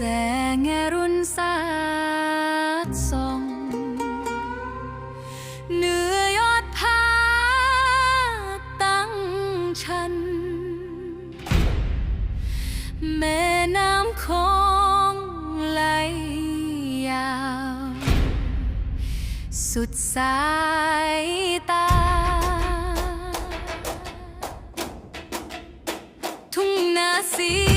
แสงอรุณสาดส่องเหนือยอดผาตั้งชัน แม่น้ำคงไหลยาว สุดสายตา ทุ่งนาสี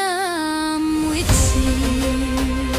come with me.